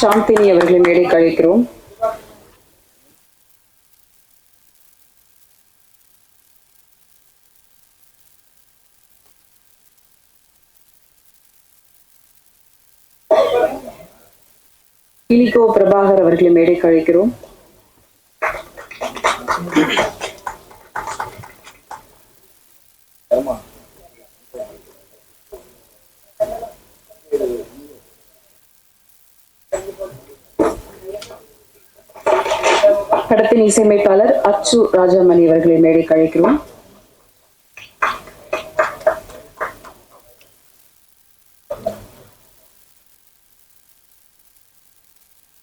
சாந்தினி அவர்களை மேடை கழிக்கிறோம். இலிகோ பிரபாகர் அவர்களை மேடை கழிக்கிறோம் படத்தின் இசையமைப்பாளர் அச்சு ராஜாமணி அவர்களை மேடை கழிக்கிறோம்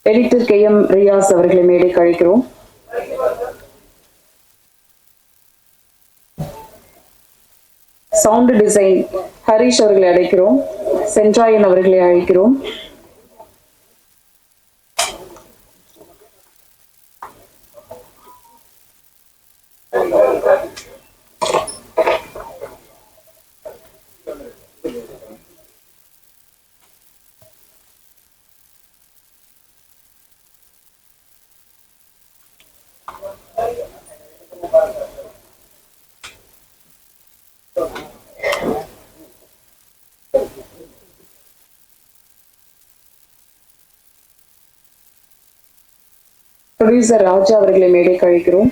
எடிட்டர் கே எம் ரியாஸ் அவர்களை மேடை கழிக்கிறோம் சவுண்ட் டிசைன் ஹரிஷ் அவர்களை அழைக்கிறோம். சென்றாயன் அவர்களை அழைக்கிறோம். ப்ரொடியூசர் ராஜா அவர்களை மேடை கழிக்கிறோம்.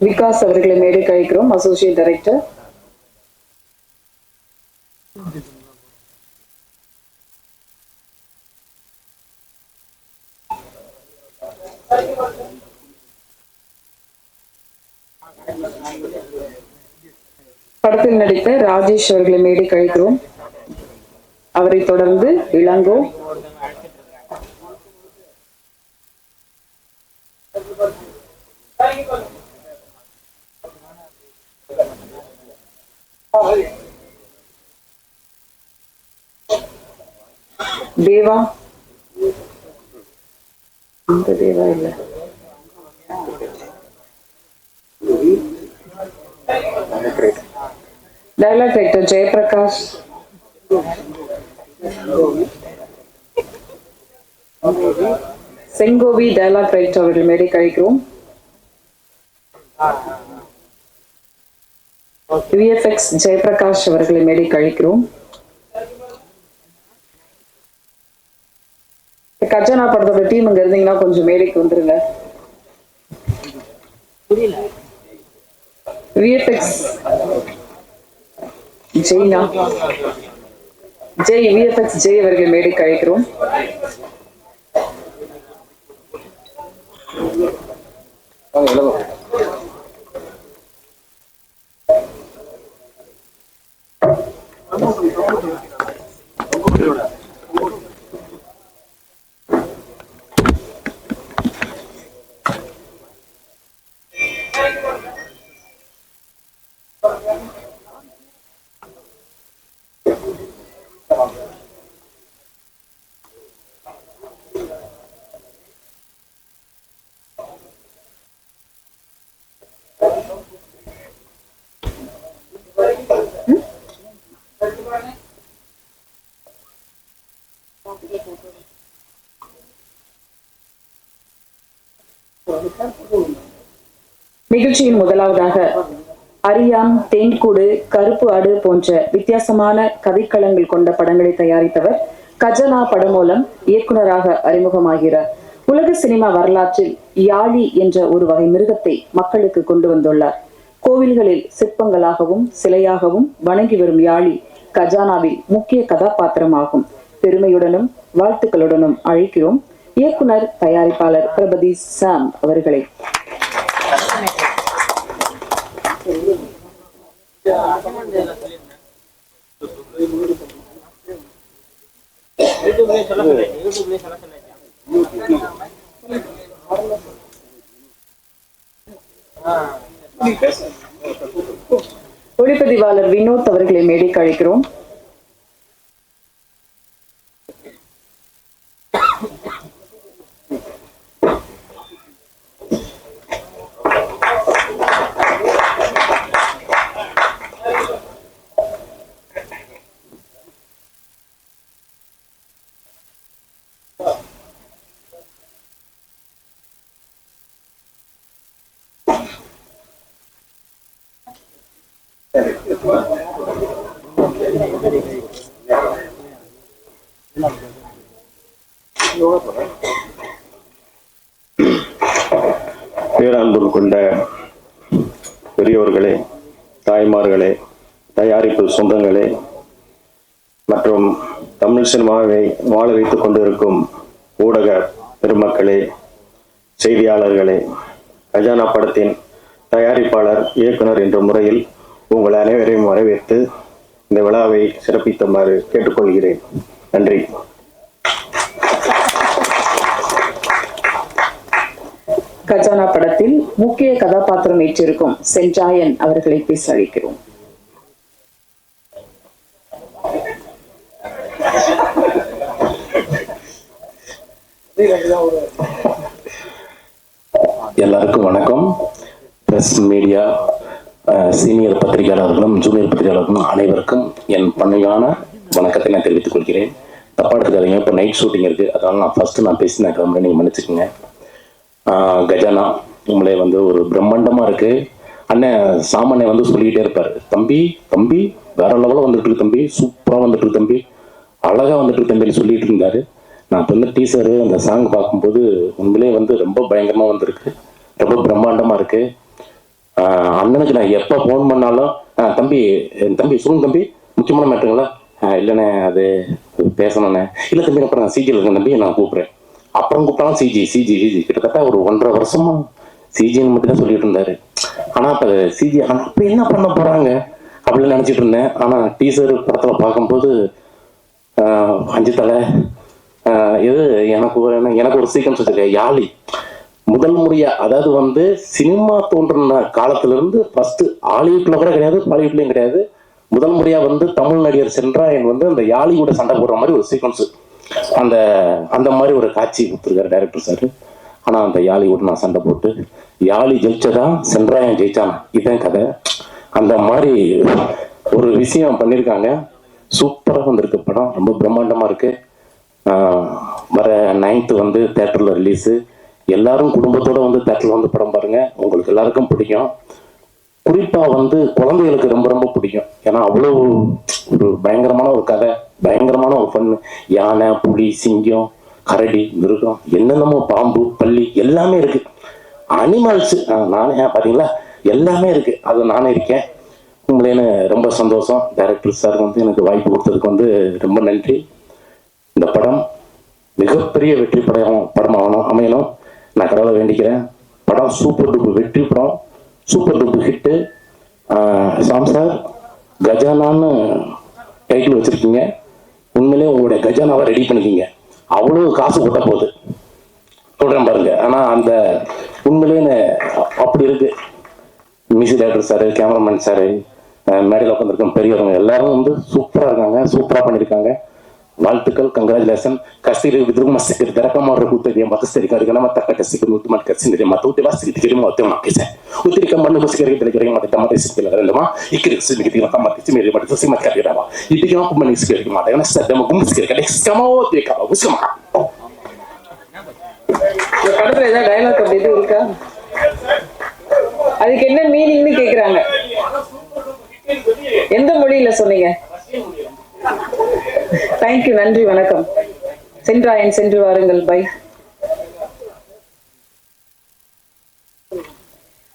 விகாஸ் அவர்களை மேடை கழிக்கிறோம் அசோசியேட் டைரக்டர் படத்தில் நடித்த ராஜேஷ் அவர்களை மேடை கழிக்கிறோம். அவரை தொடர்ந்து இளங்கோ. தேவா. இந்த Deva dialogue writer Jayaprakash Sengovi dialogue writer அவர்கள் மேடை கழிக்கிறோம். விஎஃப்எக்ஸ் ஜெயபிரகாஷ் அவர்களை மேடை கழிக்கிறோம். கஜானா படத்தோட டீம் இங்க இருந்தீங்கன்னா கொஞ்சம் மேடைக்கு வந்துருங்க. விஎஃப்எக்ஸ் ஜெய்னா. ஜெய் விஎஃப்எக்ஸ் ஜெய் அவர்கள் மேடைக்கு அழைக்கிறோம். நிகழ்ச்சியின் முதலாவதாக அரியாம் தேன்கூடு கருப்பு ஆடு போன்ற வித்தியாசமான கதைக்களங்கள் கொண்ட படங்களை தயாரித்தவர் கஜனா படம் மூலம் இயக்குநராக அறிமுகமாகிறார். உலக சினிமா வரலாற்றில் யாழி என்ற ஒரு வகை மிருகத்தை மக்களுக்கு கொண்டு வந்துள்ளார். கோவில்களில் சிற்பங்களாகவும் சிலையாகவும் வணங்கி வரும் யாழி கஜானாவில் முக்கிய கதாபாத்திரமாகும். பெருமையுடனும் வாழ்த்துக்களுடனும் அழைக்கிறோம். இயக்குனர் தயாரிப்பாளர் பிரபதி சாம் அவர்களை. ஒளிப்பதிவாளர் வினோத் அவர்களை மேடைக்கு அழைக்கிறோம் பேரன்பு கொண்ட பெரியோர்களே தாய்மார்களே தயாரிப்பு சொந்தங்களே மற்றும் தமிழ் சினிமாவை வாழ வைத்துக் கொண்டிருக்கும் ஊடக பெருமக்களே செய்தியாளர்களே கஜானா படத்தின் தயாரிப்பாளர் இயக்குனர் என்ற முறையில் உங்கள் அனைவரையும் வரவேற்று இந்த விழாவை சிறப்பிக்குமாறு கேட்டுக்கொள்கிறேன். நன்றி. கஜானா படத்தில் முக்கிய கதாபாத்திரம் ஏற்றிருக்கும் செஞ்சாயன் அவர்களை பேச அழைக்கிறோம். எல்லாருக்கும் வணக்கம். பிரஸ் மீடியா சீனியர் பத்திரிகையாளர்களும் ஜூனியர் பத்திரிகையாளர்களும் அனைவருக்கும் என் பணியான வணக்கத்தை நான் தெரிவித்துக் கொள்கிறேன். தப்பா எடுத்துக்காதீங்க இப்போ நைட் ஷூட்டிங் இருக்கு? அதனால நான் ஃபர்ஸ்ட் நான் பேசி நான் கிளம்புறேன் நீங்கள் மன்னிச்சுக்கோங்க. கஜானா உங்களே வந்து ஒரு பிரம்மாண்டமா இருக்கு. அண்ணன் சாமானே வந்து சொல்லிக்கிட்டே இருப்பாரு தம்பி தம்பி வேற லெவலில் வந்துட்டு இருக்கு தம்பி சூப்பராக வந்துட்டு தம்பி அழகாக வந்துட்டு தம்பி சொல்லிட்டு இருந்தாரு. நான் இப்போ வந்து டீசரு அந்த சாங் பார்க்கும்போது உண்மையிலே வந்து ரொம்ப பயங்கரமாக வந்திருக்கு ரொம்ப பிரம்மாண்டமாக இருக்கு. அண்ணனுக்கு நான் எப்போ ஃபோன் பண்ணாலும் தம்பி என் தம்பி சொல்லுங்க தம்பி முக்கியமான மேட்டருங்களா இல்லைண்ணே அது பேசணுண்ணே இல்லை தம்பி அப்புறம் நான் சீக்கிரம் இருக்கேன் தம்பி நான் கூப்பிட்றேன். அப்புறம் கூப்பிட்டாலும் சிஜி சிஜி சிஜி கிட்டத்தட்ட ஒரு ஒன்றரை வருஷமா சிஜின்னு மட்டும் தான் சொல்லிட்டு இருந்தாரு. ஆனா அப்ப சிஜி ஆனா அப்போ என்ன பண்ண போறாங்க? அப்படின்னு நினைச்சிட்டு இருந்தேன். ஆனா டீசர் படத்துல பார்க்கும்போது ஆஹ் அஞ்சு தலை ஆஹ் இது எனக்கு ஒரு எனக்கு ஒரு சீக்கிரம் வச்சிருக்கேன் யாழி. முதல் முறையா அதாவது வந்து சினிமா தோன்றின காலத்துல இருந்து ஃபர்ஸ்ட் ஹாலிவுட்ல கூட கிடையாது பாலிவுட்லயும் கிடையாது. முதல் முறையா வந்து தமிழ் நடிகர் சென்றாயன் வந்து அந்த யாழி கூட சண்டை போடுற மாதிரி ஒரு சீக்வன்ஸ் அந்த அந்த மாதிரி ஒரு காட்சி கொடுத்துருக்காரு டைரக்டர் சார் ஆனா அந்த யாழி கூட நான் சண்டை போட்டு யாழி ஜெயிச்சதா சென்றாயம் ஜெயிச்சானா? இதுதான் கதை. அந்த மாதிரி ஒரு விஷயம் பண்ணியிருக்காங்க சூப்பரா வந்திருக்கு படம். ரொம்ப பிரம்மாண்டமா இருக்கு. வர நைன்த்து வந்து தேட்டரில் ரிலீஸு எல்லாரும் குடும்பத்தோட வந்து தேட்டரில் வந்து படம் பாருங்க. உங்களுக்கு எல்லாருக்கும் பிடிக்கும். குறிப்பாக வந்து குழந்தைகளுக்கு ரொம்ப ரொம்ப பிடிக்கும். ஏன்னா அவ்வளோ ஒரு பயங்கரமான ஒரு கதை. பயங்கரமான ஒரு ஃபன் யானை புலி சிங்கம் கரடி மிருகம் என்னென்னமோ பாம்பு பள்ளி எல்லாமே இருக்கு. அனிமல்ஸ் நானே பார்த்தீங்களா எல்லாமே இருக்கு. அது நானே இருக்கேன். உங்களேன்னு ரொம்ப சந்தோஷம். டைரக்டர் சார் வந்து எனக்கு வாய்ப்பு கொடுத்ததுக்கு வந்து ரொம்ப நன்றி. இந்த படம் மிகப்பெரிய வெற்றி படம் படமாகணும் அமையணும். நான் கடவுளை வேண்டிக்கிறேன். படம் சூப்பர் டூப்பு வெற்றி படம். Super duper hit Sam sir கஜானான்னு title வச்சிருக்கீங்க. உண்மையிலே உங்களுடைய கஜானாவை ரெடி பண்ணிக்கிங்க அவ்வளோ காசு கொட்ட போகுது சொல்கிறேன் பாருங்க. ஆனால் அந்த உண்மையிலேயே அப்படி இருக்கு. Music director sir cameraman sir மேடையில் உட்காந்துருக்க பெரியவங்க எல்லாரும் வந்து சூப்பராக இருக்காங்க சூப்பராக பண்ணியிருக்காங்க. வாழ்த்துக்கள் ಕಂಗ್ರಾಚುಲೇಷನ್ ಕಸ್ತಿರಿ ಬಿದ್ರು ಮಸ್ತಿರಿ ದರಕ ಮಾಡ್ರ ಕೂತಿದೆ ಮತಸ್ತಿರಿ ಕರಿಗೆ ನಮ್ಮ ತಕ್ಕ ಕಸಿಗೆ ಮುಟ್ಟು ಮಾಡಿ ಕಸಿಂದಿದೆ ಮತ್ತೆ ಉತ್ತಿ ಬಸ್ತಿ ತಿರಿ ಮತ್ತೆ ನಾಕೆ ಸೆ ಉತ್ತಿರಿ ಕಮ್ಮನ್ನು ಬಸ್ಕರಿಗೆ ಬೆಳಗ್ಗೆ ಮತ್ತೆ ತಮ್ಮ ಸಿಕ್ಕಿಲ್ಲ ಅಲ್ಲವಾ ಇಕ್ಕಿರಿ ಸಿಮಿಗೆ ತಿನ್ನ ತಮ್ಮ ತಿಸಿ ಮೇರಿ ಮಾಡಿ ಸಿಸಿ ಮತ್ತೆ ಕರಿರವ ಇದಿಗೆ ನಾವು ಮನೆ ಸಿಕ್ಕಿರಿ ಮಾಡ ಏನ ಸದ್ದ ಮಗು ಮುಸ್ಕಿರಿ ಕಡೆ ಸ್ಕಮ ಓದ್ತಿ ಕವ ಉಸ್ಕಮ இந்த படத்துல ஏதாவது டைலாக் அப்படி எதுவும் இருக்கா அதுக்கு என்ன மீனிங்னு கேக்குறாங்க எந்த மொழியில சொன்னீங்க தேங்க்யூ நன்றி வணக்கம். சென்றாயன் சென்று வாருங்கள். பை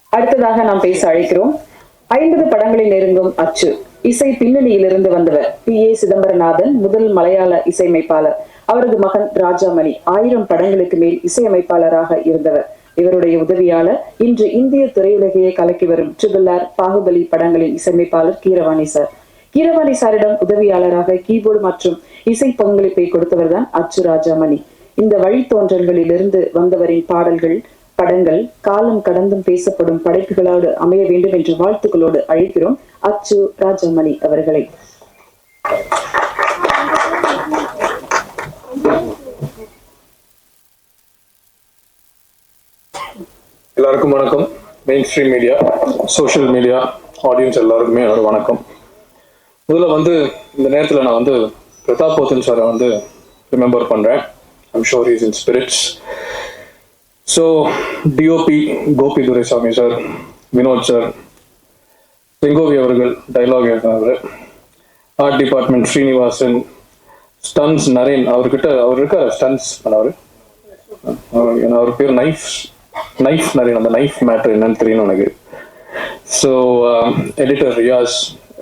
அடுத்ததாக நாம் பேச அழைக்கிறோம். ஐம்பது படங்களில் நெருங்கும் அச்சு. இசை பின்னணியிலிருந்து வந்தவர் பி. ஏ. சிதம்பரநாதன் முதல் மலையாள இசையமைப்பாளர். அவரது மகன் ராஜாமணி ஆயிரம் படங்களுக்கு மேல் இசையமைப்பாளராக இருந்தவர். இவருடைய உதவியாளர் இன்று இந்திய திரையுலகையே கலக்கி வரும் ட்ரிபிள் ஆர் பாகுபலி படங்களின் இசையமைப்பாளர் கீரவாணி சார். கீரவாணி சாரிடம் உதவியாளராக கீபோர்டு மற்றும் இசை பங்களிப்பை கொடுத்தவர்தான் அச்சு ராஜாமணி. இந்த வழித்தோன்றல்களிலிருந்து வந்தவரின் பாடல்கள் படங்கள் காலம் கடந்தும் பேசப்படும் படைப்புகளோடு அமைய வேண்டும் என்ற வாழ்த்துக்களோடு அழைக்கிறோம் அச்சு ராஜாமணி அவர்களை. எல்லாருக்கும் வணக்கம். Main stream media social media audience எல்லாருக்குமே என்னோட வணக்கம். முதல்ல வந்து இந்த நேரத்தில் நான் வந்து பிரதாப் போத்தன் சாரை வந்து ரிமெம்பர் பண்ணுறேன் I'm sure is in spirits so DOP Gopi Duraisamy sir Vinod sir Sengovi அவர்கள் டைலாக் எழுதினவர். Art department Srinivasan stunts Naren அவர்கிட்ட அவர் இருக்கார் ஸ்டன்ஸ் பண்ணவர். அவர் பேர் நைஃப் நைஃப் நரேன் அந்த நைஃப் மேட்ரு என்னன்னு தெரியும் எனக்கு. ஸோ எடிட்டர் ரியாஸ்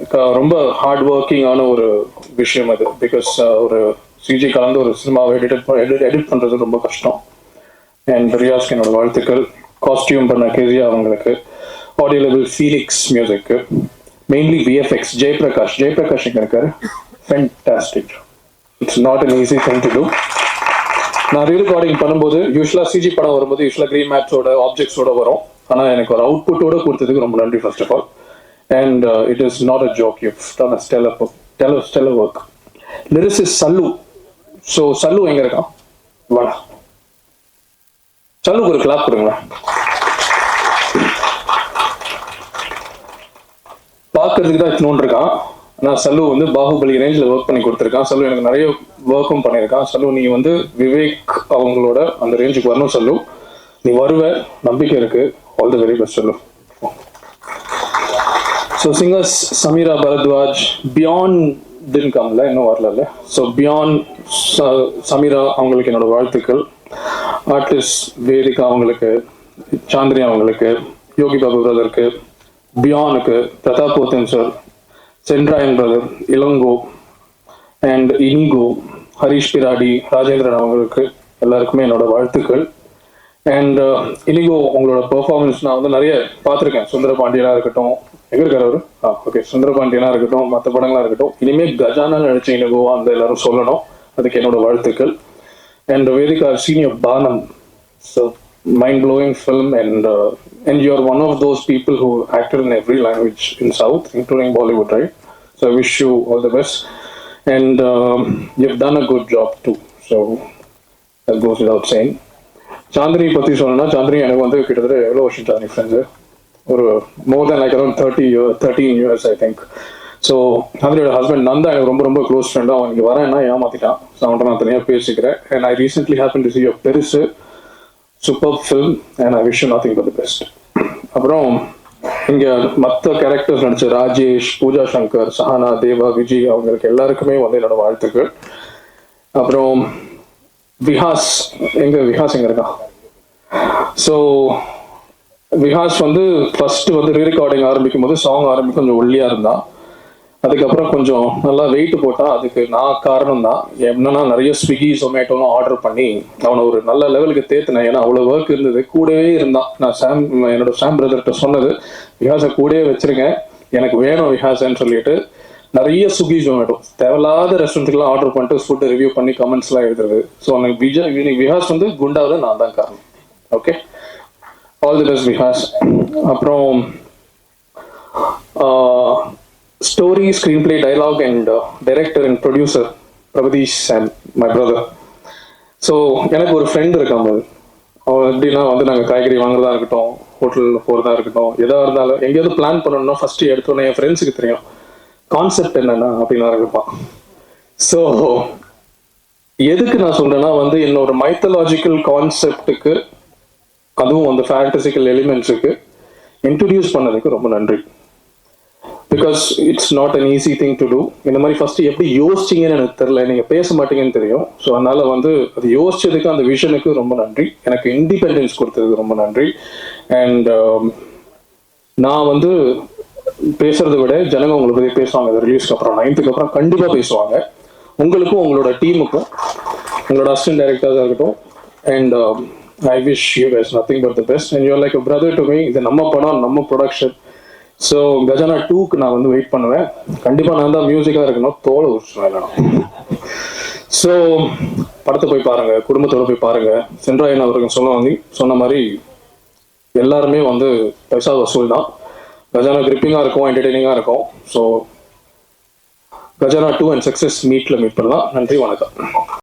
ரொம்ப ஹார்ட் ஒர்க்கிங்கான ஒரு விஷயம் அது. பிகாஸ் uh, ஒரு சிஜி கலந்து ஒரு சினிமாவை எடிட் எடிட் எடிட் பண்ணுறது ரொம்ப கஷ்டம். அண்ட் ரியாஸ்க்கு என்னோட வாழ்த்துக்கள். காஸ்டியூம் பண்ண கேசியா அவங்களுக்கு. Audio level Felix music mainly VFX Jayaprakash Jayaprakash இங்கே இருக்காரு? Fantastic it's not an easy thing to do நான் ரீரெக்கார்டிங் பண்ணும்போது யூஸ்வலாக சிஜி படம் வரும்போது யூஸ்வலாக கிரீன் மேட்ஸோட ஆப்ஜெக்ட்ஸோட வரும். ஆனால் எனக்கு ஒரு அவுட்புட்டோட கொடுத்ததுக்கு ரொம்ப நன்றி first of all and it is not a joke you done a stellar tell stellar work lyrics is Sallu so Sallu எங்க இருக்கான்? வாடா. சல்லுக்கு ஒரு கிளாப் கொடுங்களேன். பார்க்கறதுக்கு தான் இத்தனோண்டு இருக்கான். ஆனால் சல்லு வந்து பாகுபலி ரேஞ்சில் ஒர்க் பண்ணி கொடுத்துருக்கான். சல்லு எனக்கு நிறைய ஒர்க்கும் பண்ணியிருக்கான். சல்லு நீ வந்து விவேக் அவங்களோட அந்த ரேஞ்சுக்கு வரணும் சல்லு நீ வருவ. நம்பிக்கை இருக்கு. All the very best Sallu so singers Sameera Bharadwaj beyond தின் கம்ல இன்னும் வரல ஸோ பியாண்ட் சமீரா அவங்களுக்கு என்னோட வாழ்த்துக்கள். ஆர்டிஸ்ட் வேதிகா அவங்களுக்கு சாந்தினி அவங்களுக்கு யோகி பாபு பிரதருக்கு பியானுக்கு Pratap Pothen sir Sendrayan brother Ilango and Inigo Harish Brady Rajendran அவங்களுக்கு எல்லாருக்குமே என்னோட வாழ்த்துக்கள். அண்ட் இனிகோ uh, உங்களோட பெர்ஃபார்மன்ஸ் நான் வந்து நிறைய பார்த்துருக்கேன். சுந்தர பாண்டியனாக இருக்கட்டும் எங்க இருக்காரு அவரு ஆ ஓகே சுந்தர பாண்டியனா இருக்கட்டும் மற்ற படங்களா இருக்கட்டும் இனிமே கஜானா நடிச்ச இனிகோவா அந்த எல்லாரும் சொல்லணும் அதுக்கு என்னோட வாழ்த்துக்கள் அண்ட் வேதிகா சீனியர் பானம் so mind blowing film and uh, and you're one of those people who acted in every language in south including bollywood right so i wish you all the best and um, you've done a good job too so that goes without saying Chandini பத்தி சொல்லணும்னா சாந்தினி எனக்கு வந்து கிட்டத்தட்ட எவ்வளோ வருஷம் Chandini friends ஒரு more than like around thirty year thirteen years I think so சாந்தினியோட husband Nanda எனக்கு ரொம்ப ரொம்ப க்ளோஸ் ஃப்ரெண்டாக அவன் இங்கே வரேன்னா ஏமாத்திட்டான். ஸோ அவன்கிட்ட நான் தனியாக பேசிக்கிறேன். And I recently happen to see your பெருசு super film and I wish nothing but the best அப்புறம் இங்க மற்ற கேரக்டர்ஸ் நடிச்ச ராஜேஷ் பூஜா சங்கர் சஹானா தேவா விஜய் அவங்களுக்கு எல்லாருக்குமே வந்து என்னோட வாழ்த்துக்கள். அப்புறம் விஹாஸ் எங்க விஹாஸ் எங்க இருக்கான் ஸோ விஹாஸ் வந்து ஃபர்ஸ்ட் வந்து ரீ ரெக்கார்டிங் ஆரம்பிக்கும் போது சாங் ஆரம்பிக்கும் கொஞ்சம் ஒல்லியா இருந்தான் அதுக்கப்புறம் கொஞ்சம் நல்லா வெயிட் போட்டா அதுக்கு நான் காரணம் தான். என்னன்னா நிறைய ஸ்விக்கி ஜொமேட்டோலாம் ஆர்டர் பண்ணி அவனை ஒரு நல்ல லெவலுக்கு தேத்தினேன். ஏன்னா அவ்வளோ ஒர்க் இருந்தது. கூடவே இருந்தான். நான் சாம் என்னோட சாம் பிரதர்கிட்ட சொன்னது விஹாஸை கூடவே வச்சிருக்கேன் எனக்கு வேணும் விஹாசன்னு சொல்லிட்டு. நிறைய ஸ்விக்கி ஜொமேட்டோ தேவையில்லாத ரெஸ்டாரண்ட்டுக்குலாம் ஆர்டர் பண்ணிட்டு ஃபுட்டு ரிவ்யூ பண்ணி கமெண்ட்ஸ்லாம் எழுதுறது. ஸோ எனக்கு விஜய் இன்னைக்கு விஹாஸ் வந்து குண்டாவில் நான் தான் காரணம். Okay all the best Vihas அப்புறம் story screenplay dialogue and director and producer Prabhadeesh and my brother so எனக்கு ஒரு ஃப்ரெண்ட் இருக்கான் போது அவன் எப்படின்னா வந்து நாங்கள் காய்கறி வாங்குறதா இருக்கட்டும் ஹோட்டலில் போகிறதா இருக்கட்டும் எதாக இருந்தாலும் எங்கேயாவது பிளான் பண்ணணும்னா ஃபஸ்ட்டு எடுத்தோன்னே என் ஃப்ரெண்ட்ஸுக்கு தெரியும். கான்செப்ட் என்னன்னா அப்படின்னு இருப்பான் ஸோ எதுக்கு நான் சொல்கிறேன்னா வந்து என்னோட மைத்தலாஜிக்கல் கான்செப்டுக்கு அதுவும் அந்த ஃபேண்டசிக்கல் எலிமெண்ட்ஸுக்கு இன்ட்ரடியூஸ் பண்ணதுக்கு ரொம்ப நன்றி. Because it's not an easy thing to do இந்த மாதிரி ஃபர்ஸ்ட் எப்படி யோசிச்சீங்கன்னு எனக்கு தெரில நீங்கள் பேச மாட்டீங்கன்னு தெரியும். ஸோ அதனால் வந்து அது யோசிச்சதுக்கு அந்த விஷனுக்கு ரொம்ப நன்றி. எனக்கு இண்டிபெண்டன்ஸ் கொடுத்ததுக்கு ரொம்ப நன்றி. அண்ட் um, நான் வந்து பேசுறதை விட ஜனங்க உங்களை பற்றி பேசுவாங்க. ரிலீஸ்க்கு அப்புறம் நைன்த்துக்கு அப்புறம் கண்டிப்பாக பேசுவாங்க. உங்களுக்கும் உங்களோட டீமுக்கும் உங்களோட அசிஸ்டன்ட் டைரக்டராக இருக்கட்டும். And I wish you guys nothing but the best and your like a brother to me இது நம்ம படம் நம்ம ப்ரொடக்ஷன் ஸோ கஜானா டூக்கு நான் வந்து வெயிட் பண்ணுவேன். கண்டிப்பாக நான் தான் மியூசிக்காக இருக்கணும். தோலை உரிச்சுவேன் இல்லைனா. ஸோ படத்தை போய் பாருங்க. குடும்பத்தோட போய் பாருங்க. சென்ட்ராயன் அவருக்கு சொன்ன வந்து சொன்ன மாதிரி எல்லாருமே வந்து பைசா வசூல் தான். கஜானா கிரிப்பிங்காக இருக்கும் என்டர்டெய்னிங்காக இருக்கும். So Gajana two and success மீட்டில் மீட் பண்ணலாம். நன்றி வணக்கம்.